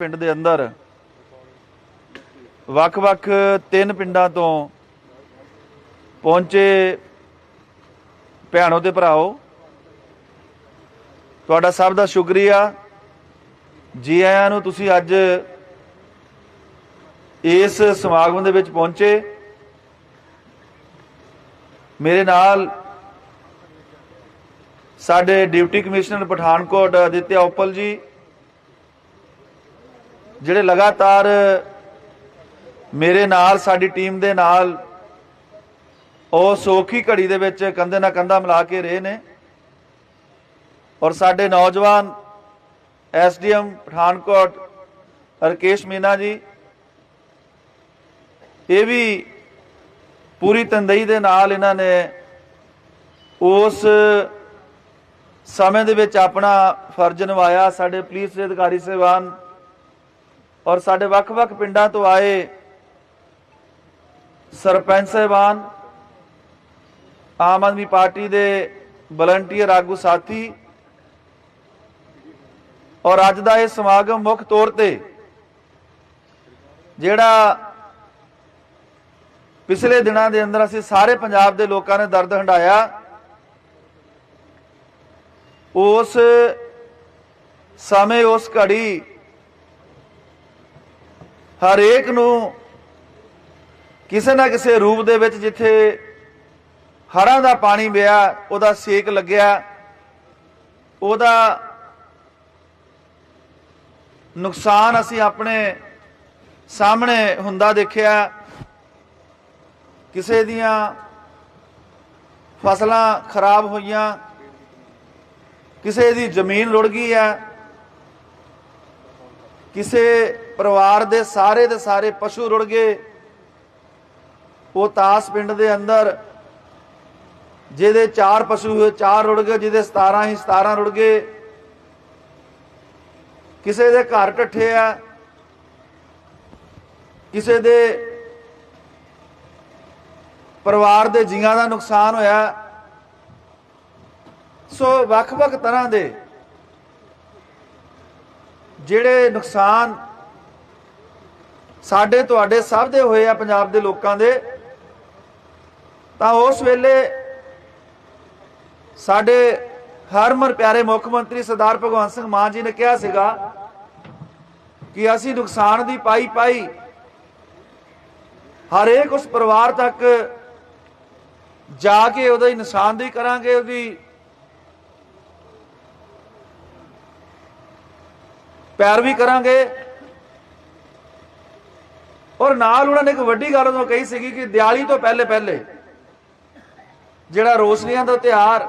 ਪਿੰਡ ਦੇ ਅੰਦਰ। ਵੱਖ-ਵੱਖ ਤਿੰਨ ਪਿੰਡਾਂ ਤੋਂ ਪਹੁੰਚੇ ਭੈਣੋ ਤੇ ਭਰਾਓ, ਤੁਹਾਡਾ ਸਭ ਦਾ ਸ਼ੁਕਰੀਆ। ਜੀ ਆਇਆਂ ਨੂੰ ਤੁਸੀਂ ਅੱਜ ਇਸ ਸਮਾਗਮ ਦੇ ਵਿੱਚ ਪਹੁੰਚੇ। ਮੇਰੇ ਨਾਲ ਸਾਡੇ ਡਿਪਟੀ ਕਮਿਸ਼ਨਰ ਪਠਾਨਕੋਟ, ਅਦਿੱਤਿਆ ਉਪਲ ਜੀ ਜਿਹੜੇ ਲਗਾਤਾਰ ਮੇਰੇ ਨਾਲ, ਸਾਡੀ ਟੀਮ ਦੇ ਨਾਲ, ਉਹ ਸੋਖੀ ਘੜੀ ਦੇ ਵਿੱਚ ਕੰਧੇ ਨਾਲ ਕੰਧਾ ਮਿਲਾ ਕੇ ਰਹੇ ਨੇ। ਔਰ ਸਾਡੇ ਨੌਜਵਾਨ ਐਸਡੀਐਮ ਪਠਾਨਕੋਟ ਰਕੇਸ਼ ਮੀਨਾ ਜੀ, ਇਹ ਵੀ ਪੂਰੀ ਤੰਦਈ ਦੇ ਨਾਲ ਇਹਨਾਂ ਨੇ ਉਸ ਸਮੇਂ ਦੇ ਵਿੱਚ ਆਪਣਾ ਫਰਜ਼ ਨਿਭਾਇਆ। ਸਾਡੇ ਪੁਲਿਸ ਦੇ ਅਧਿਕਾਰੀ ਸਹਿਬਾਨ ਔਰ ਸਾਡੇ ਵੱਖ-ਵੱਖ ਪਿੰਡਾਂ ਤੋਂ ਆਏ ਸਰਪੰਚ ਸਹਿਬਾਨ, ਆਮ ਆਦਮੀ ਪਾਰਟੀ ਦੇ ਵਲੰਟੀਅਰ ਆਗੂ ਸਾਥੀ ਔਰ ਅੱਜ ਦਾ ਇਹ ਸਮਾਗਮ ਮੁੱਖ ਤੌਰ ਤੇ ਜਿਹੜਾ ਪਿਛਲੇ ਦਿਨਾਂ ਦੇ ਅੰਦਰ ਅਸੀਂ ਸਾਰੇ ਪੰਜਾਬ ਦੇ ਲੋਕਾਂ ਨੇ ਦਰਦ ਹੰਡਾਇਆ ਉਸ ਸਮੇਂ ਉਸ ਘੜੀ ਹਰੇਕ ਨੂੰ ਕਿਸੇ ਨਾ ਕਿਸੇ ਰੂਪ ਦੇ ਵਿੱਚ ਜਿੱਥੇ ਹਰਾਂ ਦਾ ਪਾਣੀ ਪਿਆ, ਉਹਦਾ ਸੇਕ ਲੱਗਿਆ, ਉਹਦਾ ਨੁਕਸਾਨ ਅਸੀਂ ਆਪਣੇ ਸਾਹਮਣੇ ਹੁੰਦਾ ਦੇਖਿਆ, ਕਿਸੇ ਦੀਆਂ ਫਸਲਾਂ ਖਰਾਬ ਹੋਈਆਂ, ਕਿਸੇ ਦੀ ਜ਼ਮੀਨ ਰੁੜ ਗਈ ਹੈ, ਕਿਸੇ ਪਰਿਵਾਰ ਦੇ ਸਾਰੇ ਦੇ ਸਾਰੇ ਪਸ਼ੂ ਰੁੜ ਗਏ। ਉਹ ਤਾਸ ਪਿੰਡ ਦੇ ਅੰਦਰ, ਜਿਹਦੇ ਚਾਰ ਪਸ਼ੂ ਹੋਏ, ਚਾਰ ਰੁੜ ਗਏ, ਜਿਹਦੇ 17 ਹੀ 17 ਰੁੜ ਗਏ। ਕਿਸੇ ਦੇ ਘਰ ਟੱਠੇ ਆ, ਕਿਸੇ ਦੇ ਪਰਿਵਾਰ ਦੇ ਜੀਆਂ ਦਾ ਨੁਕਸਾਨ ਹੋਇਆ। ਸੋ ਵੱਖ-ਵੱਖ ਤਰ੍ਹਾਂ ਦੇ ਜਿਹੜੇ ਨੁਕਸਾਨ ਸਾਡੇ ਤੁਹਾਡੇ ਸਭ ਦੇ ਹੋਏ ਆ ਪੰਜਾਬ ਦੇ ਲੋਕਾਂ ਦੇ। ਤਾਂ ਉਸ ਵੇਲੇ ਸਾਡੇ ਹਰਮਨ ਪਿਆਰੇ ਮੁੱਖ ਮੰਤਰੀ ਸਰਦਾਰ ਭਗਵੰਤ ਸਿੰਘ ਮਾਨ ਜੀ ਨੇ ਕਿਹਾ ਸੀਗਾ ਕਿ ਅਸੀਂ ਨੁਕਸਾਨ ਦੀ ਪਾਈ ਪਾਈ ਹਰੇਕ ਉਸ ਪਰਿਵਾਰ ਤੱਕ ਜਾ ਕੇ ਉਹਦਾ ਨਿਸ਼ਾਨਦੇਹੀ ਕਰਾਂਗੇ, ਉਹਦੀ ਪੈਰਵੀ ਕਰਾਂਗੇ। ਔਰ ਨਾਲ ਉਹਨਾਂ ਨੇ ਇੱਕ ਵੱਡੀ ਗੱਲ ਉਹ ਕਹੀ ਸੀਗੀ ਕਿ ਦਿਵਾਲੀ ਤੋਂ ਪਹਿਲੇ ਪਹਿਲੇ ਜਿਹੜਾ ਰੋਸ਼ਨੀਆਂ ਦਾ ਤਿਉਹਾਰ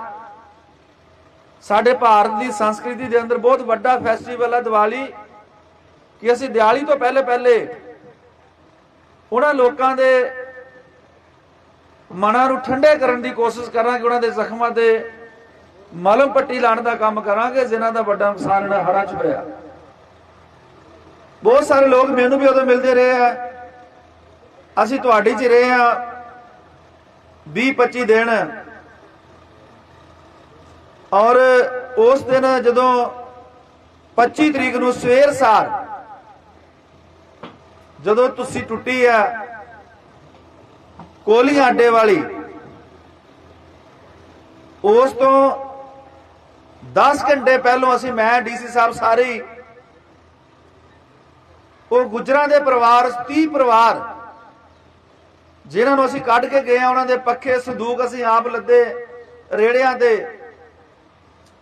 ਸਾਡੇ ਭਾਰਤ ਦੀ ਸੰਸਕ੍ਰਿਤੀ ਦੇ ਅੰਦਰ ਬਹੁਤ ਵੱਡਾ ਫੈਸਟੀਵਲ ਹੈ ਦੀਵਾਲੀ, ਕਿ ਅਸੀਂ ਦਿਵਾਲੀ ਤੋਂ ਪਹਿਲੇ ਪਹਿਲੇ ਉਹਨਾਂ ਲੋਕਾਂ ਦੇ ਮਨਾਂ ਨੂੰ ਠੰਡੇ ਕਰਨ ਦੀ ਕੋਸ਼ਿਸ਼ ਕਰਾਂਗੇ, ਉਹਨਾਂ ਦੇ ਜ਼ਖਮਾਂ ਤੇ ਮਲਮ ਪੱਟੀ ਲਾਉਣ ਦਾ ਕੰਮ ਕਰਾਂਗੇ, ਜਿਨ੍ਹਾਂ ਦਾ ਵੱਡਾ ਨੁਕਸਾਨ ਇਹਨਾਂ ਹੜ੍ਹਾਂ 'ਚ ਹੋਇਆ। ਬਹੁਤ ਸਾਰੇ ਲੋਕ ਮੈਨੂੰ ਵੀ ਉਦੋਂ ਮਿਲਦੇ ਰਹੇ ਆ। ਅਸੀਂ ਤੁਹਾਡੀ 'ਚ ਰਹੇ ਆ 20 25 ਦਿਨ। ਔਰ ਉਸ ਦਿਨ ਜਦੋਂ 25 ਤਰੀਕ ਨੂੰ ਸਵੇਰ ਸਾਰ ਜਦੋਂ ਤੁਸੀਂ ਟੁੱਟੀ ਆ, ਕੋਲੀ ਅੱਡੇ ਵਾਲੀ, ਉਸ ਤੋਂ 10 ਘੰਟੇ ਪਹਿਲਾਂ ਅਸੀਂ, ਮੈਂ ਡੀਸੀ ਸਾਹਿਬ ਸਾਰੇ ਉਹ ਗੁਜਰਾਂ ਦੇ ਪਰਿਵਾਰ 30 ਪਰਿਵਾਰ ਜਿਨ੍ਹਾਂ ਨੂੰ ਅਸੀਂ ਕੱਢ ਕੇ ਗਏ ਆ, ਉਹਨਾਂ ਦੇ ਪੱਖੇ ਸੰਦੂਕ ਅਸੀਂ ਆਪ ਲੱਦੇ ਰੇੜਿਆਂ ਦੇ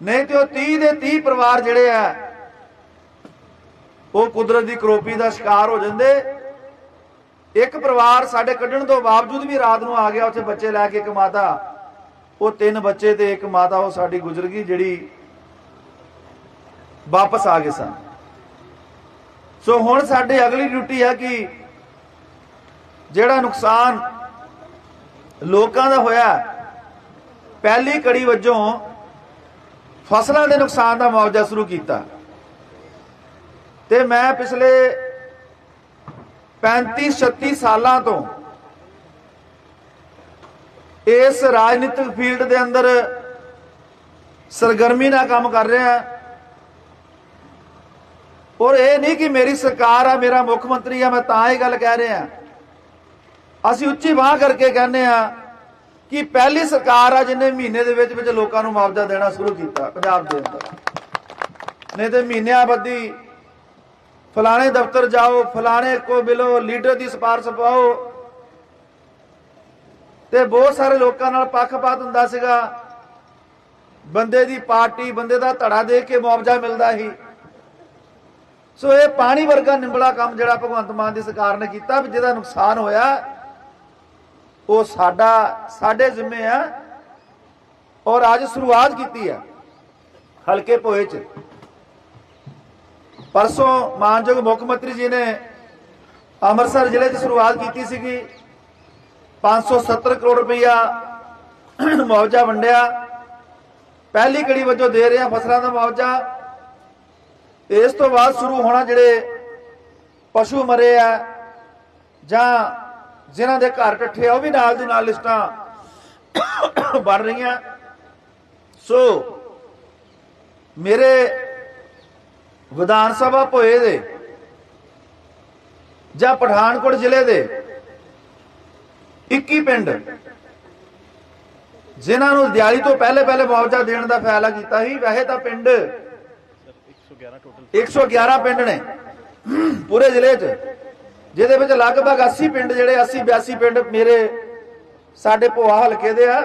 ਨਹੀਂ ਤੇ ਉਹ 30 ਦੇ 30 ਪਰਿਵਾਰ ਜਿਹੜੇ ਆ, ਉਹ ਕੁਦਰਤ ਦੀ ਕਰੋਪੀ ਦਾ ਸ਼ਿਕਾਰ ਹੋ ਜਾਂਦੇ। ਇੱਕ ਪਰਿਵਾਰ ਸਾਡੇ ਕੱਢਣ ਤੋਂ ਬਾਵਜੂਦ ਵੀ ਰਾਤ ਨੂੰ ਆ ਗਿਆ, ਉੱਥੇ ਬੱਚੇ ਲੈ ਕੇ ਇੱਕ ਮਾਤਾ। ਉਹ ਤਿੰਨ ਬੱਚੇ ਤੇ ਇੱਕ ਮਾਤਾ, ਉਹ ਸਾਡੀ ਗੁਜ਼ਰ ਗਈ, ਜਿਹੜੀ ਵਾਪਸ ਆ ਗਏ ਸਨ। ਸੋ ਹੁਣ ਸਾਡੇ ਅਗਲੀ ਡਿਊਟੀ ਹੈ ਕਿ ਜਿਹੜਾ ਨੁਕਸਾਨ ਲੋਕਾਂ ਦਾ ਹੋਇਆ ਪਹਿਲੀ ਕੜੀ ਵਜੋਂ ਫਸਲਾਂ ਦੇ ਨੁਕਸਾਨ ਦਾ ਮੁਆਵਜ਼ਾ ਸ਼ੁਰੂ ਕੀਤਾ। ਤੇ ਮੈਂ ਪਿਛਲੇ 35 36 ਸਾਲਾਂ ਤੋਂ ਇਸ ਰਾਜਨੀਤਿਕ ਫੀਲਡ ਦੇ ਅੰਦਰ ਸਰਗਰਮੀ ਨਾਲ ਕੰਮ ਕਰ ਰਿਹਾ ਔਰ ਇਹ ਨਹੀਂ ਕਿ ਮੇਰੀ ਸਰਕਾਰ ਆ, ਮੇਰਾ ਮੁੱਖ ਮੰਤਰੀ ਆ, ਮੈਂ ਤਾਂ ਇਹ ਗੱਲ ਕਹਿ ਰਿਹਾ ਅਸੀਂ ਉੱਚੀ ਬਾਹ ਕਰਕੇ ਕਹਿੰਦੇ ਆ ਕਿ ਪਹਿਲੀ ਸਰਕਾਰ ਆ ਜਿਹਨੇ ਮਹੀਨੇ ਦੇ ਵਿੱਚ ਵਿੱਚ ਲੋਕਾਂ ਨੂੰ ਮੁਆਵਜ਼ਾ ਦੇਣਾ ਸ਼ੁਰੂ ਕੀਤਾ, ਪੰਜਾਬ ਦੇ ਅੰਦਰ। ਨਹੀਂ ਤੇ ਮਹੀਨਿਆਂ ਬੱਧੀ ਫਲਾਣੇ ਦਫ਼ਤਰ ਜਾਓ, ਫਲਾਣੇ ਕੋ ਮਿਲੋ ਲੀਡਰ ਦੀ ਸਿਫਾਰਿਸ਼ ਪਾਓ। ਤੇ ਬਹੁਤ ਸਾਰੇ ਲੋਕਾਂ ਨਾਲ ਪੱਖਪਾਤ ਹੁੰਦਾ ਸੀਗਾ। ਬੰਦੇ ਦੀ ਪਾਰਟੀ, ਬੰਦੇ ਦਾ ਧੜਾ ਦੇ ਕੇ ਮੁਆਵਜ਼ਾ ਮਿਲਦਾ ਸੀ। ਸੋ ਇਹ ਪਾਣੀ ਵਰਗਾ ਨਿੰਬਲਾ ਕੰਮ ਜਿਹੜਾ ਭਗਵੰਤ ਮਾਨ ਦੀ ਸਰਕਾਰ ਨੇ ਕੀਤਾ ਵੀ ਜਿਹਦਾ ਨੁਕਸਾਨ ਹੋਇਆ ਉਹ ਸਾਡਾ, ਸਾਡੇ ਜ਼ਿੰਮੇ ਆ ਔਰ ਅੱਜ ਸ਼ੁਰੂਆਤ ਕੀਤੀ ਹੈ ਹਲਕੇ ਭੋਏ ਚ। ਪਰਸੋਂ ਮਾਨਯੋਗ ਮੁੱਖ ਮੰਤਰੀ ਜੀ ਨੇ ਅੰਮ੍ਰਿਤਸਰ ਜ਼ਿਲ੍ਹੇ 'ਚ ਸ਼ੁਰੂਆਤ ਕੀਤੀ ਸੀਗੀ। 570 ਕਰੋੜ ਰੁਪਈਆ ਮੁਆਵਜ਼ਾ ਵੰਡਿਆ। ਪਹਿਲੀ ਕੜੀ ਵਜੋਂ ਦੇ ਰਿਹਾ ਫਸਲਾਂ ਦਾ ਮੁਆਵਜ਼ਾ। ਇਸ ਤੋਂ ਬਾਅਦ ਸ਼ੁਰੂ ਹੋਣਾ ਜਿਹੜੇ ਪਸ਼ੂ ਮਰੇ ਆ ਜਾਂ ਜਿਨ੍ਹਾਂ ਦੇ ਘਰ ਆ ਉਹ ਵੀ ਨਾਲ ਦੀ ਨਾਲ ਲਿਸਟਾਂ ਬਣ ਰਹੀਆਂ। ਸੋ ਮੇਰੇ ਵਿਧਾਨ ਸਭਾ ਭੋਏ ਦੇ ਜਾਂ ਪਠਾਨਕੋਟ ਜ਼ਿਲ੍ਹੇ ਦੇ 21 ਪਿੰਡ ਜਿਨ੍ਹਾਂ ਨੂੰ ਦਿਹਾੜੀ ਤੋਂ ਪਹਿਲੇ ਪਹਿਲੇ ਮੁਆਵਜ਼ਾ ਦੇਣ ਦਾ ਫੈਸਲਾ ਕੀਤਾ ਸੀ ਵੈਸੇ ਤਾਂ ਪਿੰਡ 111 ਪਿੰਡ ਨੇ ਪੂਰੇ ਜ਼ਿਲ੍ਹੇ 'ਚ। ਜਿਹਦੇ ਵਿੱਚ ਲਗਭਗ 80 ਪਿੰਡ ਜਿਹੜੇ 80 82 ਪਿੰਡ ਮੇਰੇ ਸਾਡੇ ਭੋਆ ਹਲਕੇ ਦੇ ਆ,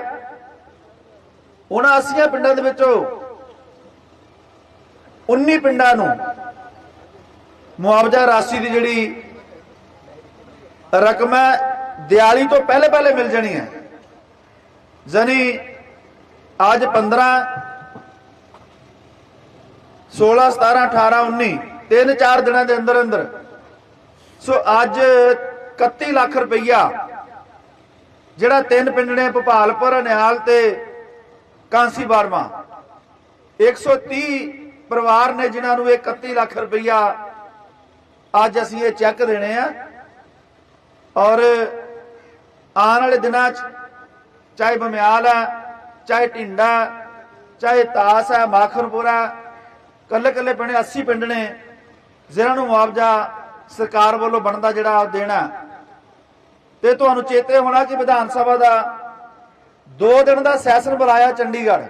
ਉਹਨਾਂ 80 ਪਿੰਡਾਂ ਦੇ ਵਿੱਚੋਂ 19 ਪਿੰਡਾਂ ਨੂੰ ਮੁਆਵਜ਼ਾ ਰਾਸ਼ੀ ਦੀ ਜਿਹੜੀ ਰਕਮ ਹੈ ਦਿਹਾੜੀ ਤੋਂ ਪਹਿਲੇ ਪਹਿਲੇ ਮਿਲ ਜਾਣੀ ਹੈ। ਜ਼ਨੀ ਅੱਜ 15 16 17 18 19 ਤਿੰਨ, ਚਾਰ ਦਿਨਾਂ ਦੇ ਅੰਦਰ ਅੰਦਰ ਸੋ ਅੱਜ 31 ਲੱਖ ਰੁਪਈਆ, ਜਿਹੜਾ ਤਿੰਨ ਪਿੰਡ ਨੇ ਭੋਪਾਲਪੁਰ, ਨਿਹਾਲ ਤੇ ਕਾਂਸੀ ਬਾਰਮਾ 130 ਪਰਿਵਾਰ ਨੇ ਜਿਨ੍ਹਾਂ ਨੂੰ ਇਹ 31 ਲੱਖ ਰੁਪਈਆ ਅੱਜ ਅਸੀਂ ਇਹ ਚੈੱਕ ਦੇਣੇ ਆ। ਔਰ ਆਉਣ ਵਾਲੇ ਦਿਨਾਂ 'ਚ ਚਾਹੇ ਬਮਿਆਲ ਹੈ ਚਾਹੇ ਢਿੰਡਾ, ਚਾਹੇ ਤਾਸ ਹੈ ਮਾਖਰਪੁਰਾ ਕੱਲੇ ਕੱਲੇ ਪਿੰਡ 80 ਪਿੰਡ ਨੇ, ਜਿਨ੍ਹਾਂ ਨੂੰ ਮੁਆਵਜ਼ਾ ਸਰਕਾਰ ਵੱਲੋਂ ਬਣਦਾ ਜਿਹੜਾ ਉਹ ਦੇਣਾ ਤੇ ਤੁਹਾਨੂੰ ਚੇਤੇ ਹੋਣਾ ਕਿ ਵਿਧਾਨ ਸਭਾ ਦਾ 2 ਦਿਨ ਦਾ ਸੈਸ਼ਨ ਬੁਲਾਇਆ ਚੰਡੀਗੜ੍ਹ।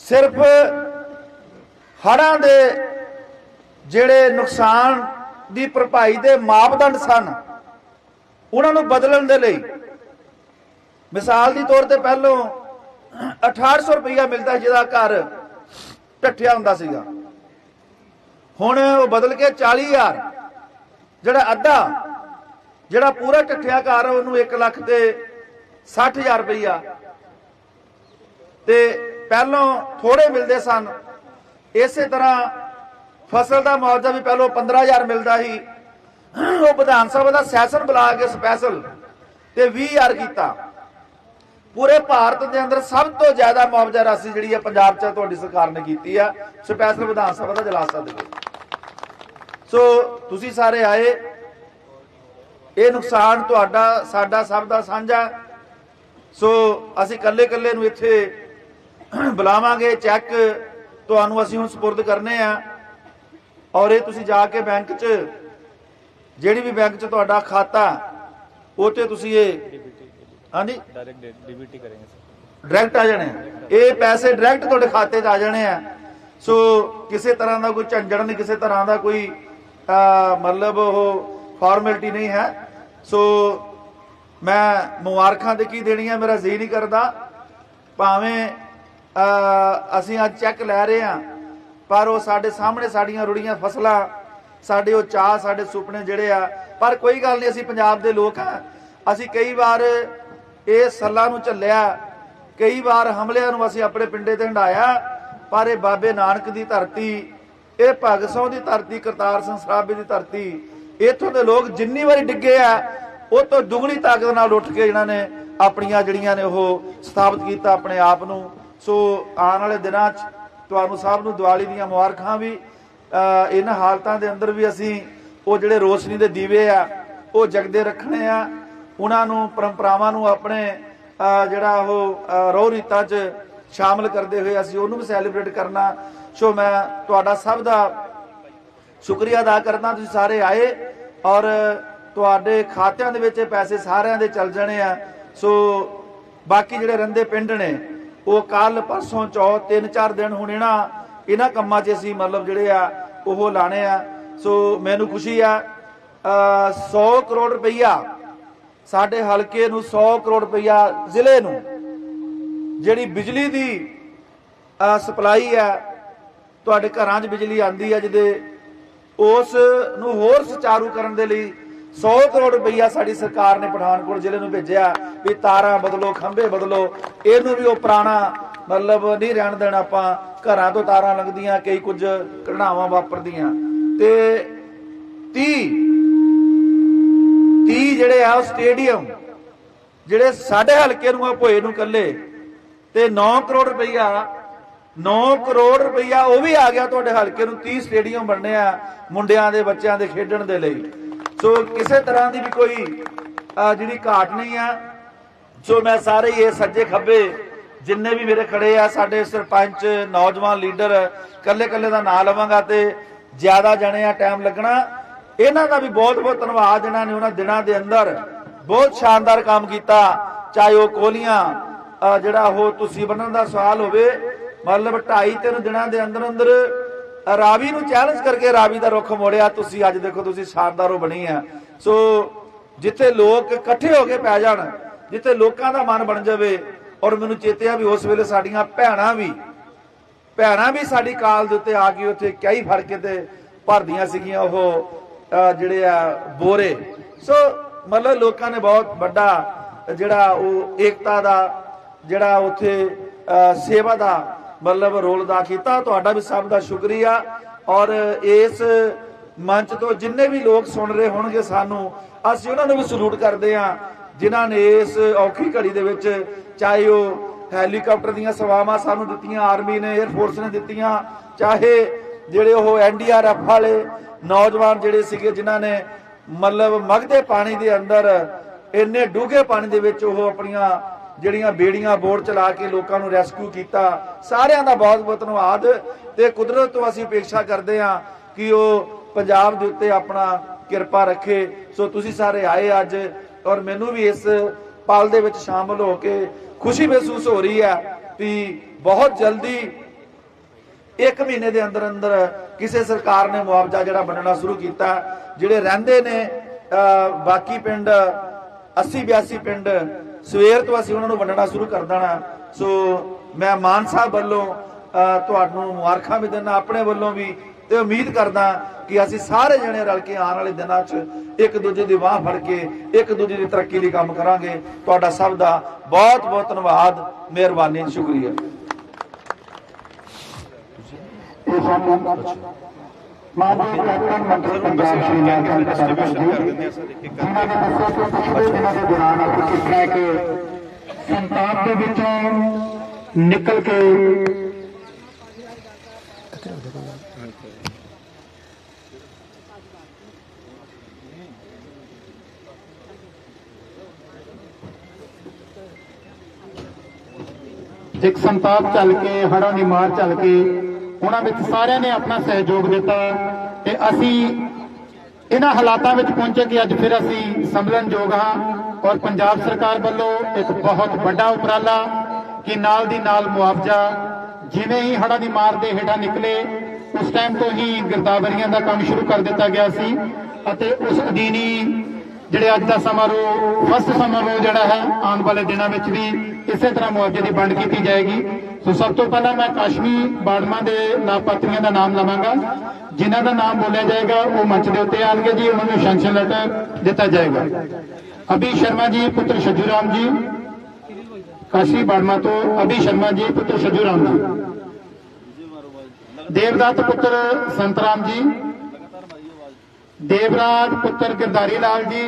ਸਿਰਫ ਹੜ੍ਹਾਂ ਦੇ ਜਿਹੜੇ ਨੁਕਸਾਨ ਦੀ ਭਰਪਾਈ ਦੇ ਮਾਪਦੰਡ ਸਨ, ਉਹਨਾਂ ਨੂੰ ਬਦਲਣ ਦੇ ਲਈ ਮਿਸਾਲ ਦੀ ਤੌਰ ਤੇ ਪਹਿਲੋਂ 6800 ਰੁਪਇਆ ਮਿਲਦਾ ਜਿਹਦਾ ਘਰ ਟੱਠਿਆ ਹੁੰਦਾ ਸੀਗਾ। ਹੁਣ ਉਹ ਬਦਲ ਕੇ 40000 ਜਿਹੜਾ ਅੱਧਾ, ਜਿਹੜਾ ਪੂਰਾ ਟੱਠਿਆ ਘਰ ਉਹਨੂੰ 1 ਲੱਖ ਤੇ 60000 ਰੁਪਈਆ। ਤੇ ਪਹਿਲੋਂ ਥੋੜੇ ਮਿਲਦੇ ਸਨ। ਇਸੇ ਤਰ੍ਹਾਂ ਫਸਲ ਦਾ ਮੁਆਵਜ਼ਾ ਵੀ ਪਹਿਲੋਂ 15000 ਮਿਲਦਾ ਸੀ। ਉਹ ਵਿਧਾਨ ਸਭਾ ਦਾ ਸੈਸ਼ਨ ਬੁਲਾ ਕੇ ਸਪੈਸ਼ਲ ਤੇ 20000 ਕੀਤਾ। ਪੂਰੇ ਭਾਰਤ ਦੇ ਅੰਦਰ ਸਭ ਤੋਂ ਜ਼ਿਆਦਾ ਮੁਆਵਜ਼ਾ ਰਾਸ਼ੀ ਜਿਹੜੀ ਹੈ ਪੰਜਾਬ 'ਚ ਤੁਹਾਡੀ ਸਰਕਾਰ ਨੇ ਕੀਤੀ ਆ। ਸਪੈਸ਼ਲ ਵਿਧਾਨ ਸਭਾ ਦਾ ਜਲਾਸਾ ਦੇ ਵਿੱਚ ਸੋ ਤੁਸੀਂ ਸਾਰੇ ਆਏ। ਇਹ ਨੁਕਸਾਨ ਤੁਹਾਡਾ ਸਾਡਾ ਸਭ ਦਾ ਸਾਂਝਾ। ਸੋ ਅਸੀਂ ਇਕੱਲੇ ਇਕੱਲੇ ਨੂੰ ਇੱਥੇ ਬੁਲਾਵਾਂਗੇ ਚੈੱਕ ਤੁਹਾਨੂੰ ਅਸੀਂ ਹੁਣ سپرد ਕਰਨੇ ਆ। ਔਰ ਇਹ ਤੁਸੀਂ ਜਾ ਕੇ ਬੈਂਕ 'ਚ ਜਿਹੜੀ ਵੀ ਬੈਂਕ 'ਚ ਤੁਹਾਡਾ ਖਾਤਾ ਉਹ ਤੇ ਤੁਸੀਂ ਇਹ ਹਾਂਜੀ? ਡਾਇਰੈਕਟ ਡੀਬੀਟੀ ਕਰਾਂਗੇ ਡਾਇਰੈਕਟ ਆ ਜਾਣੇ ਇਹ ਪੈਸੇ ਡਾਇਰੈਕਟ ਤੁਹਾਡੇ ਖਾਤੇ 'ਚ ਆ ਜਾਣੇ ਆ। ਸੋ ਕਿਸੇ ਤਰ੍ਹਾਂ ਦਾ ਕੋਈ ਝੰਡੜ ਨਹੀਂ ਕਿਸੇ ਤਰ੍ਹਾਂ ਦਾ ਕੋਈ ਮਤਲਬ ਉਹ ਫਾਰਮੈਲਿਟੀ ਨਹੀਂ ਹੈ। ਸੋ ਮੈਂ ਮੁਬਾਰਕਾਂ ਤੇ ਕੀ ਦੇਣੀਆਂ, ਮੇਰਾ ਜੀ ਨਹੀਂ ਕਰਦਾ। ਭਾਵੇਂ ਅਸੀਂ ਅੱਜ ਚੈੱਕ ਲੈ ਰਹੇ ਹਾਂ, ਪਰ ਉਹ ਸਾਡੇ ਸਾਹਮਣੇ ਸਾਡੀਆਂ ਰੁੜੀਆਂ ਫਸਲਾਂ, ਸਾਡੇ ਉਹ ਚਾਹ, ਸਾਡੇ ਸੁਪਨੇ ਜਿਹੜੇ ਆ, ਪਰ ਕੋਈ ਗੱਲ ਨਹੀਂ, ਅਸੀਂ ਪੰਜਾਬ ਦੇ ਲੋਕ ਆ ਅਸੀਂ ਕਈ ਵਾਰ ਇਹ ਸੱਲਾਂ ਨੂੰ ਝੱਲਿਆ, ਕਈ ਵਾਰ ਹਮਲਿਆਂ ਨੂੰ ਅਸੀਂ ਆਪਣੇ ਪਿੰਡੇ ਤੇ ਹੰਡਾਇਆ ਪਰ ਇਹ ਬਾਬੇ ਨਾਨਕ ਦੀ ਧਰਤੀ ਇਹ ਭਗਤ ਸਿੰਘ ਦੀ ਧਰਤੀ, ਕਰਤਾਰ ਸਿੰਘ ਸਰਾਭੇ ਦੀ ਧਰਤੀ। ਇੱਥੋਂ ਦੇ ਲੋਕ ਜਿੰਨੀ ਵਾਰੀ ਡਿੱਗੇ ਆ, ਉਹ ਤੋਂ ਦੁਗਣੀ ਤਾਕਤ ਨਾਲ ਉੱਠ ਕੇ ਇਹਨਾਂ ਨੇ ਆਪਣੀਆਂ ਜਿਹੜੀਆਂ ਨੇ ਉਹ ਸਥਾਪਿਤ ਕੀਤਾ ਆਪਣੇ ਆਪ ਨੂੰ। ਸੋ ਆਉਣ ਵਾਲੇ ਦਿਨਾਂ 'ਚ ਤੁਹਾਨੂੰ ਸਭ ਨੂੰ ਦੀਵਾਲੀ ਦੀਆਂ ਮੁਬਾਰਕਾਂ ਵੀ। ਇਹਨਾਂ ਹਾਲਤਾਂ ਦੇ ਅੰਦਰ ਵੀ ਅਸੀਂ ਉਹ ਜਿਹੜੇ ਰੋਸ਼ਨੀ ਦੇ ਦੀਵੇ ਆ, ਉਹ ਜਗਦੇ ਰੱਖਣੇ ਆ। ਉਹਨਾਂ ਨੂੰ, ਪਰੰਪਰਾਵਾਂ ਨੂੰ ਆਪਣੇ ਜਿਹੜਾ ਉਹ ਰੋਹ ਰੀਤਾਂ 'ਚ ਸ਼ਾਮਲ ਕਰਦੇ ਹੋਏ ਅਸੀਂ ਉਹਨੂੰ ਵੀ ਸੈਲੀਬ੍ਰੇਟ ਕਰਨਾ। ਸੋ ਮੈਂ ਤੁਹਾਡਾ ਸਭ ਦਾ ਸ਼ੁਕਰੀਆ ਅਦਾ ਕਰਦਾ। ਤੁਸੀਂ ਸਾਰੇ ਆਏ ਔਰ ਤੁਹਾਡੇ ਖਾਤਿਆਂ ਦੇ ਵਿੱਚ ਇਹ ਪੈਸੇ ਸਾਰਿਆਂ ਦੇ ਚੱਲ ਜਾਣੇ ਆ। ਸੋ ਬਾਕੀ ਜਿਹੜੇ ਰਹਿੰਦੇ ਪਿੰਡ ਨੇ ਉਹ ਕੱਲ ਪਰਸੋਂ ਚੌ ਤਿੰਨ ਚਾਰ ਦਿਨ ਹੁਣ ਇਹਨਾਂ ਇਹਨਾਂ ਕੰਮਾਂ 'ਚ ਅਸੀਂ ਮਤਲਬ ਜਿਹੜੇ ਆ ਉਹ ਲਾਣੇ ਆ। ਸੋ ਮੈਨੂੰ ਖੁਸ਼ੀ ਆ ਅ, 100 ਕਰੋੜ ਰੁਪਈਆ ਸਾਡੇ ਹਲਕੇ ਨੂੰ 100 ਕਰੋੜ ਰੁਪਈਆ ਜ਼ਿਲ੍ਹੇ ਨੂੰ ਜਿਹੜੀ ਬਿਜਲੀ ਦੀ ਸਪਲਾਈ ਹੈ ਤੁਹਾਡੇ ਘਰਾਂ 'ਚ ਬਿਜਲੀ ਆਂਦੀ ਹੈ ਜਿਹਦੇ ਉਸ ਨੂੰ ਹੋਰ ਸੁਚਾਰੂ ਕਰਨ ਦੇ ਲਈ 100 ਕਰੋੜ ਰੁਪਈਆ ਸਾਡੀ ਸਰਕਾਰ ਨੇ ਪਠਾਨਕੋਟ ਜ਼ਿਲ੍ਹੇ ਨੂੰ ਭੇਜਿਆ ਵੀ ਤਾਰਾਂ ਬਦਲੋ, ਖੰਭੇ ਬਦਲੋ। ਇਹਨੂੰ ਵੀ ਉਹ ਪੁਰਾਣਾ ਮਤਲਬ ਨਹੀਂ ਰਹਿਣ ਦੇਣਾ ਆਪਾਂ। ਘਰਾਂ ਤੋਂ ਤਾਰਾਂ ਲੰਘਦੀਆਂ, ਕਈ ਕੁਝ ਘਟਨਾਵਾਂ ਵਾਪਰਦੀਆਂ। ਤੇ 30 30 ਜਿਹੜੇ ਆ ਉਹ ਸਟੇਡੀਅਮ, ਜਿਹੜੇ ਸਾਡੇ ਹਲਕੇ ਨੂੰ ਆ, ਭੋਏ ਨੂੰ ਕੱਲੇ ਤੇ 9 ਕਰੋੜ ਰੁਪਈਆ 9 ਕਰੋੜ ਰੁਪਇਆ ਉਹ ਵੀ ਆ ਗਿਆ ਤੁਹਾਡੇ ਹਲਕੇ ਨੂੰ 30 ਸਟੇਡੀਅਮ ਬਣਨੇ ਆ ਮੁੰਡਿਆਂ ਦੇ, ਬੱਚਿਆਂ ਦੇ ਖੇਡਣ ਦੇ ਲਈ। ਸੋ ਕਿਸੇ ਤਰ੍ਹਾਂ ਦੀ ਵੀ ਕੋਈ ਜਿਹੜੀ ਘਾਟ ਨਹੀਂ ਆ। ਸੋ ਮੈਂ ਸਾਰੇ ਇਹ ਸੱਜੇ ਖੱਬੇ ਜਿੰਨੇ ਵੀ ਮੇਰੇ ਖੜੇ ਆ, ਸਾਡੇ ਸਰਪੰਚ, ਨੌਜਵਾਨ ਲੀਡਰ ਕੱਲੇ ਕੱਲੇ ਦਾ ਨਾਂ ਲਵਾਂਗਾ ਤੇ ਜ਼ਿਆਦਾ ਜਣੇ ਆ, ਟਾਈਮ ਲੱਗਣਾ। ਇਹਨਾਂ ਦਾ ਵੀ ਬਹੁਤ ਬਹੁਤ ਧੰਨਵਾਦ, ਜਿਨ੍ਹਾਂ ਨੇ ਉਹਨਾਂ ਦਿਨਾਂ ਦੇ ਅੰਦਰ ਬਹੁਤ ਸ਼ਾਨਦਾਰ ਕੰਮ ਕੀਤਾ, ਚਾਹੇ ਉਹ ਕੋਲੀਆਂ ਜਿਹੜਾ ਉਹ ਤੁਸੀਂ ਬਣਨ ਦਾ ਸਵਾਲ ਹੋਵੇ ਮਤਲਬ 2.5 3 ਦਿਨਾਂ ਦੇ ਅੰਦਰ ਅੰਦਰ ਰਾਵੀ ਨੂੰ ਚੈਲੰਜ ਕਰਕੇ ਰਾਵੀ ਦਾ ਰੁੱਖ ਮੋੜਿਆ। ਤੁਸੀਂ ਅੱਜ ਦੇਖੋ, ਤੁਸੀਂ ਸ਼ਾਨਦਾਰ ਬਣੀ ਆ। ਸੋ, ਜਿੱਥੇ ਲੋਕ ਇਕੱਠੇ ਹੋ ਕੇ ਪੈ ਜਾਣ, ਜਿੱਥੇ ਲੋਕਾਂ ਦਾ ਮਨ ਬਣ ਜਾਵੇ, ਔਰ ਮੈਨੂੰ ਚੇਤੇ ਆ ਵੀ ਉਸ ਵੇਲੇ ਸਾਡੀਆਂ ਭੈਣਾਂ ਵੀ ਭੈਣਾਂ ਵੀ ਸਾਡੀ ਕਾਲ ਦੇ ਉੱਤੇ ਆ ਕੇ ਉੱਥੇ ਕਈ ਫੜ ਤੇ ਭਰਦੀਆਂ ਸੀਗੀਆਂ ਉਹ ਜਿਹੜੇ ਆ ਬੋਰੇ। ਸੋ, ਮਤਲਬ ਲੋਕਾਂ ਨੇ ਬਹੁਤ ਵੱਡਾ ਜਿਹੜਾ ਉਹ ਏਕਤਾ ਦਾ, ਜਿਹੜਾ ਉੱਥੇ ਅਹ ਸੇਵਾ ਦਾ ਮਤਲਬ ਰੋਲ ਅਦਾ ਕੀਤਾ। ਤੁਹਾਡਾ ਵੀ ਸਭ ਦਾ ਸ਼ੁਕਰੀਆ। ਔਰ ਇਸ ਮੰਚ ਤੋਂ ਜਿੰਨੇ ਵੀ ਲੋਕ ਸੁਣ ਰਹੇ ਹੋਣਗੇ ਸਾਨੂੰ, ਅਸੀਂ ਉਹਨਾਂ ਨੂੰ ਵੀ ਸਲੂਟ ਕਰਦੇ ਹਾਂ, ਜਿਨ੍ਹਾਂ ਨੇ ਇਸ ਔਖੀ ਘੜੀ ਦੇ ਵਿੱਚ ਚਾਹੇ ਉਹ ਹੈਲੀਕਾਪਟਰ ਦੀਆਂ ਸੇਵਾਵਾਂ ਸਾਨੂੰ ਦਿੱਤੀਆਂ, ਆਰਮੀ ਨੇ 에ਅਰ ਫੋਰਸ ਨੇ ਦਿੱਤੀਆਂ, ਚਾਹੇ ਜਿਹੜੇ ਉਹ ਐਨਡੀਆਰਐਫ ਵਾਲੇ ਨੌਜਵਾਨ ਜਿਹੜੇ ਸੀਗੇ, ਜਿਨ੍ਹਾਂ ਨੇ ਮਤਲਬ ਮਗਦੇ ਪਾਣੀ ਦੇ ਅੰਦਰ ਇੰਨੇ ਡੂੰਘੇ ਪਾਣੀ ਦੇ ਵਿੱਚ ਉਹ ਆਪਣੀਆਂ ਜਿਹੜੀਆਂ ਬੇੜੀਆਂ ਬੋਰਡ ਚਲਾ ਕੇ ਲੋਕਾਂ ਨੂੰ ਰੈਸਕਿਊ ਕੀਤਾ ਸਾਰਿਆਂ ਦਾ ਬਹੁਤ ਬਹੁਤ ਧੰਨਵਾਦ। ਤੇ ਕੁਦਰਤ ਤੋਂ ਅਸੀਂ ਅਪੇક્ષਾ ਕਰਦੇ ਹਾਂ ਕਿ ਉਹ ਪੰਜਾਬ ਦੇ ਉੱਤੇ ਆਪਣਾ ਕਿਰਪਾ ਰੱਖੇ। ਸੋ ਤੁਸੀਂ ਸਾਰੇ ਆਏ ਅੱਜ ਔਰ ਮੈਨੂੰ ਵੀ ਇਸ ਪਲ ਦੇ ਵਿੱਚ ਸ਼ਾਮਲ ਹੋ ਕੇ ਖੁਸ਼ੀ ਮਹਿਸੂਸ ਹੋ ਰਹੀ ਹੈ ਕਿ ਬਹੁਤ ਜਲਦੀ ਇੱਕ ਮਹੀਨੇ ਦੇ ਅੰਦਰ ਅੰਦਰ ਕਿਸੇ ਸਰਕਾਰ ਨੇ ਮੁਆਵਜ਼ਾ ਜਿਹੜਾ ਵੰਡਣਾ ਸ਼ੁਰੂ ਕੀਤਾ। ਜਿਹੜੇ ਰਹਿੰਦੇ ਨੇ ਅਹ, ਬਾਕੀ ਪਿੰਡ 80 82 ਪਿੰਡ ਸਵੇਰ ਤੋਂ ਅਸੀਂ ਉਹਨਾਂ ਨੂੰ ਵੰਡਣਾ ਸ਼ੁਰੂ ਕਰ ਦੇਣਾ। ਸੋ ਮੈਂ ਮਾਨ ਸਾਹਿਬ ਵੱਲੋਂ ਅਹ, ਤੁਹਾਨੂੰ ਮੁਬਾਰਕਾਂ ਵੀ ਦਿੰਦਾ ਆਪਣੇ ਵੱਲੋਂ ਵੀ ਤੇ ਉਮੀਦ ਕਰਦਾ ਕਿ ਅਸੀਂ ਸਾਰੇ ਜਣੇ ਰਲ ਕੇ ਆਉਣ ਵਾਲੇ ਦਿਨਾਂ 'ਚ ਇੱਕ ਦੂਜੇ ਦੀ ਬਾਹ ਫੜ ਕੇ ਇੱਕ ਦੂਜੇ ਦੀ ਤਰੱਕੀ ਲਈ ਕੰਮ ਕਰਾਂਗੇ। ਤੁਹਾਡਾ ਸਭ ਦਾ ਬਹੁਤ ਬਹੁਤ ਧੰਨਵਾਦ ਮਿਹਰਬਾਨੀ ਸ਼ੁਕਰੀਆ। ਇਹ ਸਾਨੂੰ ਮਾਨਯੋਗ ਕੈਪਟਨ ਮੰਤਰੀ ਪੰਜਾਬ ਸ਼੍ਰੀ ਲਾਲਚੰਦ ਖੜਗਰ ਜੀ ਜਿਨ੍ਹਾਂ ਨੇ ਦੱਸਿਆ ਕਿ ਪਿਛਲੇ ਦਿਨਾਂ ਦੇ ਦੌਰਾਨ ਅਸੀਂ ਕਿਸ ਤਰ੍ਹਾਂ ਕਿ ਸੰਤਾਪ ਦੇ ਵਿੱਚੋਂ ਨਿਕਲ ਕੇ ਇੱਕ ਸੰਤਾਪ ਚੱਲ ਕੇ, ਹੜ੍ਹਾਂ ਦੀ ਮਾਰ ਚੱਲ ਕੇ ਉਹਨਾਂ ਵਿੱਚ ਸਾਰਿਆਂ ਨੇ ਆਪਣਾ ਸਹਿਯੋਗ ਦਿੱਤਾ ਤੇ ਅਸੀਂ ਇਹਨਾਂ ਹਾਲਾਤਾਂ ਵਿੱਚ ਪਹੁੰਚੇ ਕਿ ਅੱਜ ਫਿਰ ਅਸੀਂ ਸੰਭਲਣਯੋਗ ਹਾਂ ਔਰ ਪੰਜਾਬ ਸਰਕਾਰ ਵੱਲੋਂ ਇੱਕ ਬਹੁਤ ਵੱਡਾ ਉਪਰਾਲਾ ਕਿ ਨਾਲ ਦੀ ਨਾਲ ਮੁਆਵਜ਼ਾ ਜਿਵੇਂ ਹੀ ਹੜ੍ਹਾਂ ਦੀ ਮਾਰ ਦੇ ਹੇਠਾਂ ਨਿਕਲੇ, ਉਸ ਟਾਈਮ ਤੋਂ ਹੀ ਗਿਰਦਾਵਰੀਆਂ ਦਾ ਕੰਮ ਸ਼ੁਰੂ ਕਰ ਦਿੱਤਾ ਗਿਆ ਸੀ ਅਤੇ ਉਸ ਅਧੀਨੀ ਜਿਹੜੇ ਅੱਜ ਦਾ ਸਮਾਰੋਹ, ਫਸਟ ਸਮਾਰੋਹ ਜਿਹੜਾ ਹੈ ਆਉਣ ਵਾਲੇ ਦਿਨਾਂ ਵਿੱਚ ਵੀ ਇਸੇ ਤਰ੍ਹਾਂ ਮੁਆਵਜ਼ੇ ਦੀ ਵੰਡ ਕੀਤੀ ਜਾਏਗੀ। ਸੋ ਸਭ ਤੋਂ ਪਹਿਲਾਂ ਮੈਂ ਕਾਸ਼ਮੀ ਬਾੜਮਾ ਦੇ ਲਾਭਪਾਤਰੀਆਂ ਦਾ ਨਾਮ ਲਵਾਂਗਾ। ਜਿਨ੍ਹਾਂ ਦਾ ਨਾਮ ਬੋਲਿਆ ਜਾਏਗਾ, ਉਹ ਮੰਚ ਦੇ ਉੱਤੇ ਆਣਗੇ ਜੀ। ਉਹਨਾਂ ਨੂੰ ਸ਼ੈਂਕਸ਼ਨ ਲੈਟਰ ਦਿੱਤਾ ਜਾਏਗਾ। ਅਭੀ ਸ਼ਰਮਾ ਜੀ, ਪੁੱਤਰ ਸ਼ਜੂ ਰਾਮ ਜੀ। ਕਾਸ਼ੀ ਬਾੜਮਾ ਤੋਂ ਅਭੀ ਸ਼ਰਮਾ ਜੀ, ਪੁੱਤਰ ਸ਼ਜੂ ਰਾਮ ਜੀ। ਦੇਵਦੱਤ ਪੁੱਤਰ ਸੰਤਰਾਮ ਜੀ। ਦੇਵਰਾਜ ਪੁੱਤਰ ਗਿਰਦਾਰੀ ਲਾਲ ਜੀ।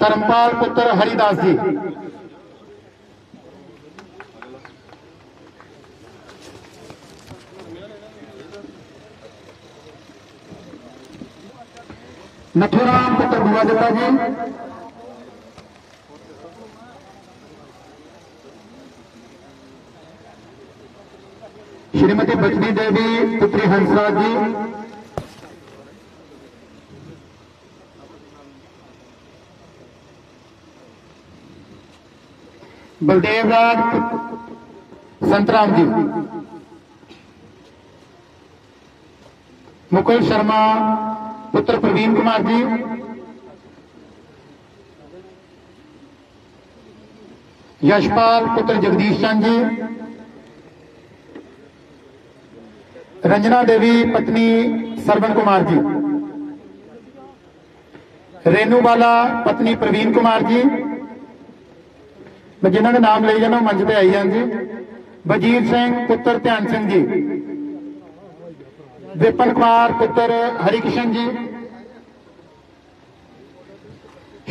ਧਰਮਪਾਲ ਪੁੱਤਰ ਹਰੀਦਾਸ ਜੀ ਨਥੂਰਾਮ ਪੁੱਤਰ ਬੁਆ ਦਿੱਤਾ ਜੀ ਸ਼੍ਰੀਮਤੀ ਬਚਨੀ ਦੇਵੀ ਪੁੱਤਰੀ ਹੰਸਰਾਜ ਜੀ ਬਲਦੇਵ ਰਾਜ ਸੰਤਰਾਮ ਜੀ। ਮੁਕੁਲ ਸ਼ਰਮਾ, ਪੁੱਤਰ ਪ੍ਰਵੀਨ ਕੁਮਾਰ ਜੀ। ਯਸ਼ਪਾਲ, ਪੁੱਤਰ ਜਗਦੀਸ਼ ਚੰਦ ਜੀ। ਰੰਜਨਾ ਦੇਵੀ, ਪਤਨੀ ਸਰਵਨ ਕੁਮਾਰ ਜੀ। ਰੇਨੂ ਬਾਲਾ ਪਤਨੀ ਪ੍ਰਵੀਨ ਕੁਮਾਰ ਜੀ। ਮੈਂ ਜਿਨ੍ਹਾਂ ਦੇ ਨਾਮ ਲਈ ਜਾਣਾ ਮੰਚ ਤੇ ਆਈ ਜਾਣ ਜੀ। ਵਜੀਰ ਸਿੰਘ, ਪੁੱਤਰ ਧਿਆਨ ਸਿੰਘ ਜੀ। ਵਿਪਨ ਕੁਮਾਰ, ਪੁੱਤਰ ਹਰਿਕਿਸ਼ਨ ਜੀ।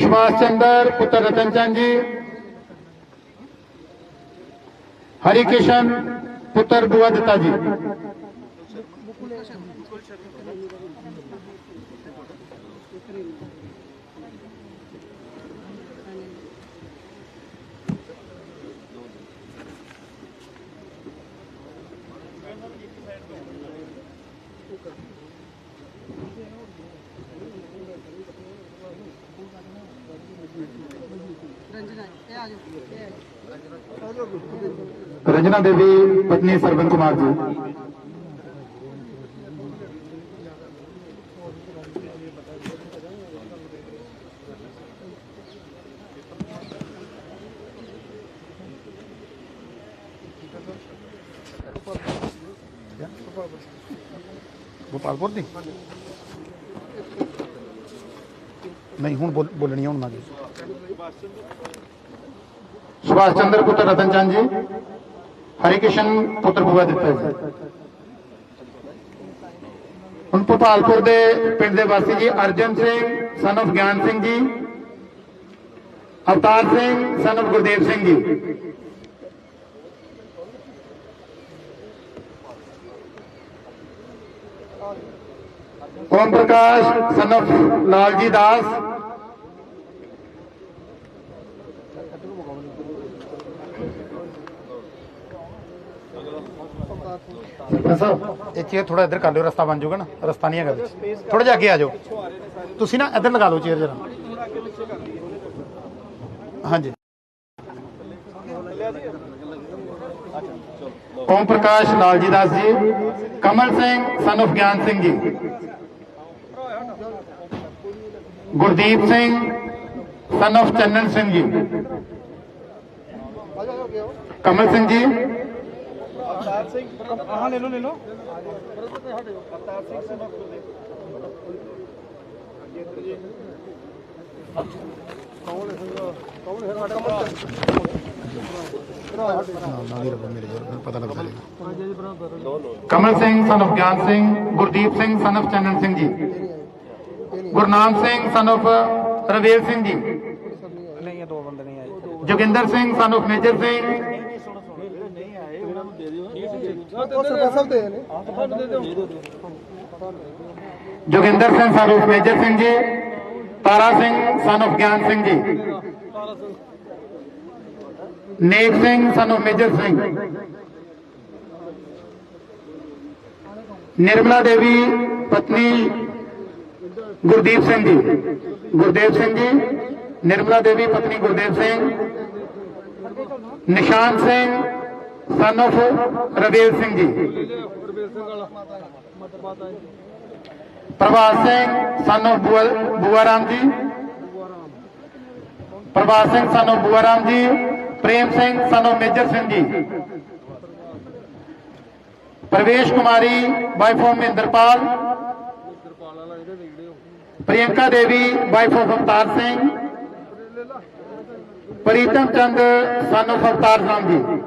ਸੁਭਾਸ਼ ਚੰਦਰ, ਪੁੱਤਰ ਰਤਨ ਚੰਦ ਜੀ। ਹਰਿਕਿਸ਼ਨ ਪੁੱਤਰ ਬੁਆ ਦਿੱਤਾ ਜੀ। ਰੰਜਨਾ ਦੇਵੀ ਪਤਨੀ ਸਰਵਨ ਕੁਮਾਰ ਜੀ। ਗੋਪਾਲਪੁਰ ਦੀ? ਨਹੀਂ ਹੁਣ ਬੋਲਣੀ ਹੁਣ ਨਾ ਜੀ ਸੁਭਾਸ਼ ਚੰਦਰ ਪੁੱਤਰ ਰਤਨ ਚੰਦ ਜੀ ਹਰਿਕਿਸ਼ਨ ਪੁੱਤਰ ਬੁਆ ਦਿੱਤਾ ਜੀ ਹੁਣ ਭੋਪਾਲਪੁਰ ਦੇ ਪਿੰਡ ਦੇ ਵਾਸੀ ਜੀ Arjan Singh son of Gian Singh ji Avtar Singh son of Gurdev Singh ਜੀ ਓਮ ਪ੍ਰਕਾਸ਼ son of ਲਾਲਜੀ ਦਾਸ ਸਰਪੰਚ ਸਾਹਿਬ ਇਹ ਚੇਅਰ ਥੋੜਾ ਇੱਧਰ ਕਰ ਲਿਓ, ਰਸਤਾ ਬਣ ਜਾਊਗਾ ਨਾ, ਰਸਤਾ ਨਹੀਂ ਹੈਗਾ ਵਿੱਚ। ਥੋੜਾ ਜਿਹਾ ਅੱਗੇ ਆ ਜਾਓ। ਤੁਸੀਂ ਨਾ ਇੱਧਰ ਲਗਾ ਲਓ ਚੇਅਰ ਜਰਾ। ਹਾਂਜੀ। ਓਮ ਪ੍ਰਕਾਸ਼ ਲਾਲਜੀ ਦਾਸ ਜੀ। ਕਮਲ ਸਿੰਘ ਸਨ of ਗਿਆਨ ਸਿੰਘ ਜੀ। ਗੁਰਦੀਪ ਸਿੰਘ ਸਨ of ਚੰਨਨ ਸਿੰਘ ਜੀ। ਕਮਲ ਸਿੰਘ ਜੀ। ਸਿੰਘ ਆਹ Kamal Singh son of Gian Singh Gurdeep Singh son of Channan Singh ਜੀ। ਗੁਰਨਾਮ ਸਿੰਘ ਸਨ of ਰਵੇਲ ਸਿੰਘ ਜੀ। ਨਹੀਂ ਇਹ ਦੋ ਬੰਦੇ ਨਹੀਂ ਆਏ। Joginder Singh son of Major Singh. Joginder Singh of Major Singh ji Tara Singh son of Gian Singh ji. Nek Singh son of Major Singh. Nirmala Devi ਪਤਨੀ ਗੁਰਦੀਪ ਸਿੰਘ ਜੀ। ਗੁਰਦੇਵ ਸਿੰਘ ਜੀ ਨਿਰਮਲਾ ਦੇਵੀ ਪਤਨੀ Gurdev Singh. Nishan Singh son of Ravel Singh ji Prabhat Singh son of Bua Ram ਜੀ Prabhat Singh son of Bua Ram ji Prem Singh son of Major Singh ji Pravesh Kumari wife of Mahinderpal Priyanka Devi wife of Avtar Singh Pritam Chand son of Avtar Ram ji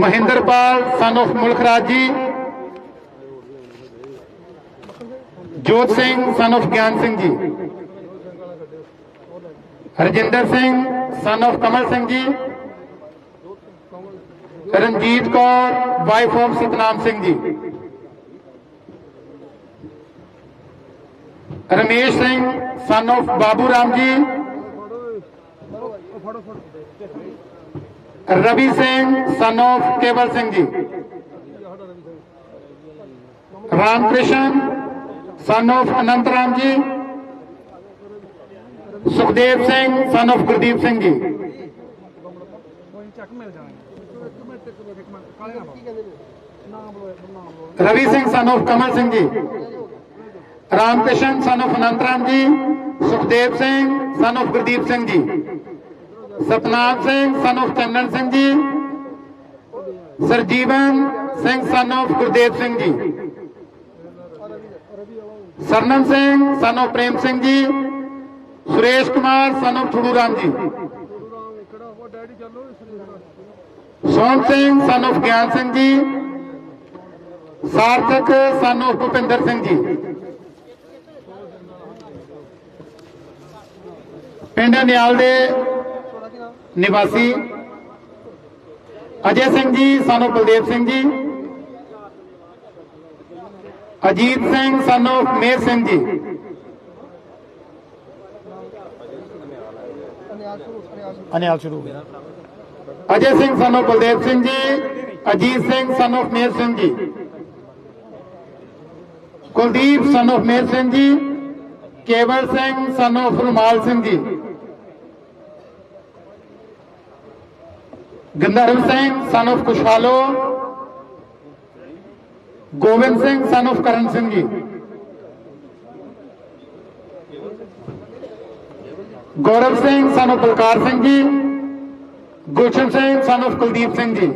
Mahinderpal son of ਮੁਲਕ ਜੀ। Jot Singh son of Gian Singh ji. Harjinder Singh son of Kamal Singh ji. Ranjit Kaur wife of Satnam Singh ji. Ramesh Singh son of ਬਾਬੂ ਰਾਮ ਜੀ। Ravi Singh son of ਕੇਵਲ ਸਿੰਘ ਜੀ। ਰਾਮਕ੍ਰਿਸ਼ਨ ਸਨ of Anant Ram ji. Sukhdev Singh son of Gurdeep Singh ji. Ravi Singh son of Kamal Singh ji. Ramkrishan son of Anant Ram ji. Sukhdev Singh son of Gurdeep Singh ji. Satnam Singh son of Channan Singh ji. Sarjeevan Singh son of Gurdev Singh ji. Sarnam Singh son of Prem Singh ji. Suresh Kumar son of ਠੁੜੂ Ram ji. ਕਿਹੜਾ Sohan Singh son of Gian Singh ਜੀ। ਸਾਰਥਕ ਸਨ of Bhupinder Singh ji. ਪਿੰਡ ਨਿਆਲ ਦੇ ਨਿਵਾਸੀ ਅਜੇ ਸਿੰਘ ਜੀ ਸਨ of Baldev Singh ਜੀ Ajit Singh son of ਮੇਰ ਸਿੰਘ ਜੀ ਅਨਿਆਲ ਸ਼ੁਰੂ ਹੋ ਗਿਆ ਅਜੇ ਸਿੰਘ ਸਨ of ਬਲਦੇਵ ਸਿੰਘ ਜੀ ਅਜੀਤ ਸਿੰਘ ਸਨ of ਮੇਰ ਸਿੰਘ ਜੀ ਕੁਲਦੀਪ ਸਨ of ਮੇਰ ਸਿੰਘ ਜੀ ਕੇਵਲ ਸਿੰਘ ਸਨ of ਰੁਮਾਲ Singh ji Gandharva Singh son of ਕੁਸ਼ਾਲੋ Gobind Singh son of ਕਰਨ Singh ji Gaurav Singh son of Balkar Singh ji Gulshan Singh son of Kuldeep Singh ji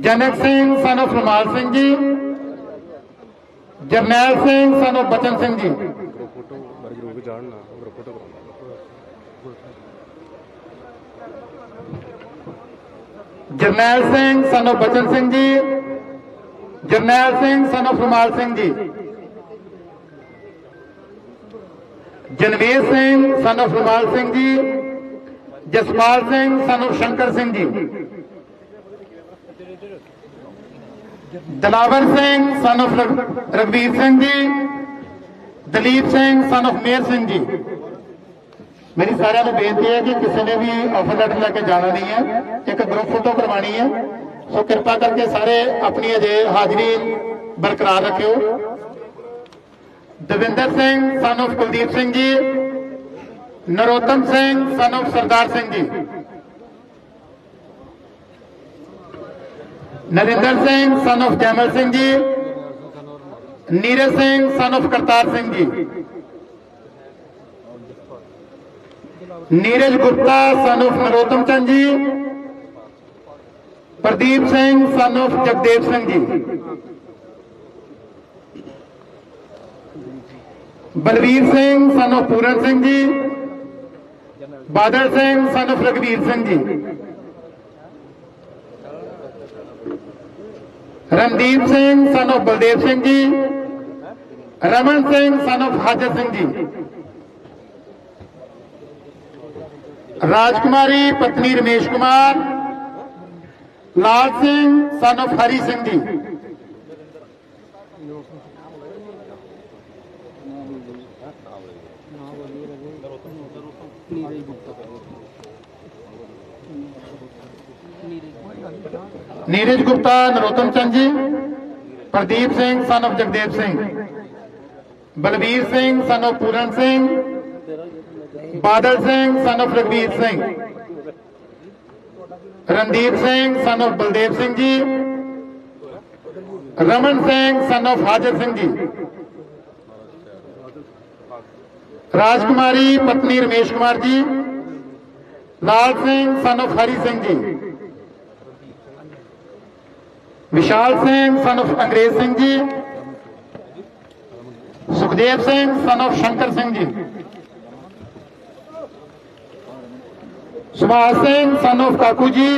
Janak Singh son of ਰਮਾਲ Singh ji Jarnail Singh son of Bachan Singh ji Jarnail Singh son of Bachan Singh ji. Jarnail Singh son of ਰਮਾਲ Singh ਜੀ। ਜਨਵੇਰ ਸਿੰਘ ਸਨ of ਰਮਾਲ ਸਿੰਘ ਜੀ। Jaspal Singh son of Shankar Singh ji. Dilawar Singh son of ਰਘ- Raghbir Singh ji. Dalip Singh son of ਮੇਰ ਸਿੰਘ ਜੀ। ਮੇਰੀ ਸਾਰਿਆਂ ਨੂੰ ਬੇਨਤੀ ਹੈ ਕਿ ਕਿਸੇ ਨੇ ਵੀ ਆਫਰ ਲੈਟਰ ਲੈ ਕੇ ਜਾਣਾ ਨਹੀਂ ਹੈ, ਇੱਕ ਗਰੁੱਪ ਫੋਟੋ ਕਰਵਾਣੀ ਹੈ। ਸੋ ਕਿਰਪਾ ਕਰਕੇ ਸਾਰੇ ਆਪਣੀ ਅਜੇ ਹਾਜ਼ਰੀ ਬਰਕਰਾਰ ਰੱਖਿਓ। Davinder Singh son of Kuldeep Singh ji. Narottam Singh son of Sardar Singh ji. Narinder Singh son of Jaimal Singh ji. Neeraj Singh son of Kartar Singh ji. Neeraj Gupta son of Narottam Chand ji. Pradeep Singh son of Jagdev Singh ji. Balvir Singh son of Puran Singh ji. Badal Singh son of Ragvir Singh ji. Randeep Singh son of Baldev Singh ji. Raman Singh son of ਹਾਜਰ ਸਿੰਘ ਜੀ। ਰਾਜਕੁਮਾਰੀ ਪਤਨੀ Ramesh Kumar, Lal Singh son of Hari Singh ji. Neeraj Gupta, Narottam Chand ji, Pradeep Singh son of Jagdev Singh. Balbir Singh son of Puran Singh. Badal Singh son of Ragvir Singh Randeep Singh son of Baldev Singh ji Raman Singh son of ਹਾਜਰ ਸਿੰਘ ਜੀ ਰਾਜਕੁਮਾਰੀ ਪਤਨੀ ਰਮੇਸ਼ ਕੁਮਾਰ ਜੀ ਲਾਲ Singh son of Hari Singh ji Vishal Singh son of Angrez Singh ji Sukhdev Singh son of Shankar Singh ji Subhash Singh, son ਕਾਕੂ ਜੀ,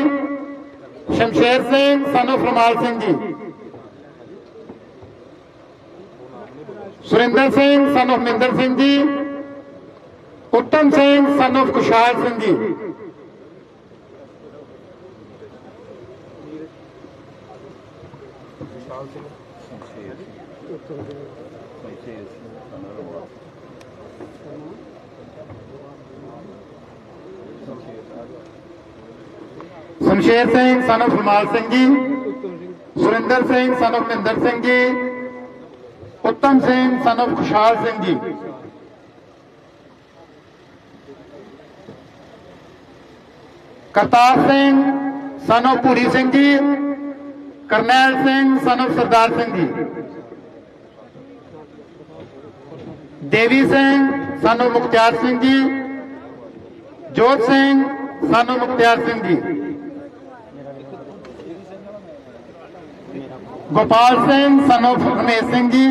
Shamsher Singh, son of Singh ji. Surinder Singh, son of Mahinder Singh ji. Uttam Singh, son of Kushal Singh ji. Shamsher Singh son of ਰਮਾਲ Singh ਜੀ Surinder Singh son of Mahinder Singh ji Uttam Singh son of ਖੁਸ਼ਹਾਲ Singh ji Kartar Singh son of Puri Singh ji Karnail Singh son of ਸਰਦਾਰ ਸਿੰਘ ਜੀ ਦੇਵੀ Singh son of Mukhtiar Singh ji Jot Singh son of Mukhtiar Singh ji Gopal Singh son of Ramesh Singh ji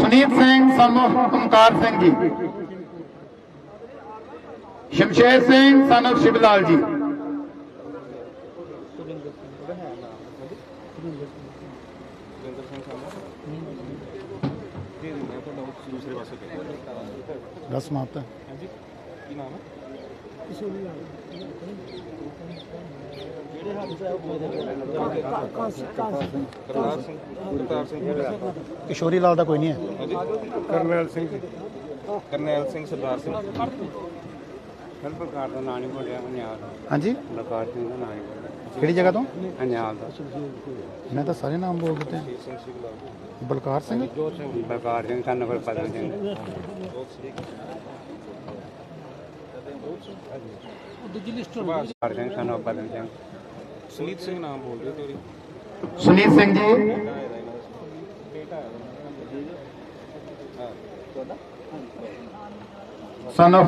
Sunit Singh son of Omkar Singh ji Shamsher Singh son of Shivlal ਜੀ। ਬਸ ਸਮਾਪਤ ਹੈ? ਕਿਸ਼ੋਰੀ ਲਾਲ ਦਾ ਕੋਈ ਨਹੀਂ ਹੈ। ਕਰਨੈਲ ਸਿੰਘ ਕਰਨੈਲ ਸਿੰਘ ਸਰਦਾਰ ਸਿੰਘ। ਹਰ ਪ੍ਰਕਾਰ ਦਾ ਨਾਂ ਨਹੀਂ ਬੋਲਿਆ ਹਨਿਆਲ ਹਾਂਜੀ? ਲਕਾਰ ਸਿੰਘ ਦਾ ਨਾਂ ਨਹੀਂ ਬੋਲਿਆ। ਕਿਹੜੀ ਜਗ੍ਹਾ ਤੋਂ? ਹਨਿਆਲ ਦਾ। ਮੈਂ ਤਾਂ ਸਾਰੇ ਨਾਮ ਬੋਲ ਦਿੱਤੇ ਸਿੰਘ ਸਿਗਲਾ ਬਲਕਾਰ ਸਿੰਘ? ਲਕਾਰ ਸਿੰਘ ਸਾਨੂੰ ਕੋਈ ਪਤਾ ਨਹੀਂ ਦੂਜੀ ਲਿਸਟ ਲਕਾਰ ਸਿੰਘ ਸਾਨੂੰ ਪਤਾ ਨਹੀਂ ਸੁਨੀਤ ਸਿੰਘ ਨਾਮ ਬੋਲ ਰਹੇ ਤੇਰੀ ਸੁਨੀਤ ਸਿੰਘ ਜੀ son of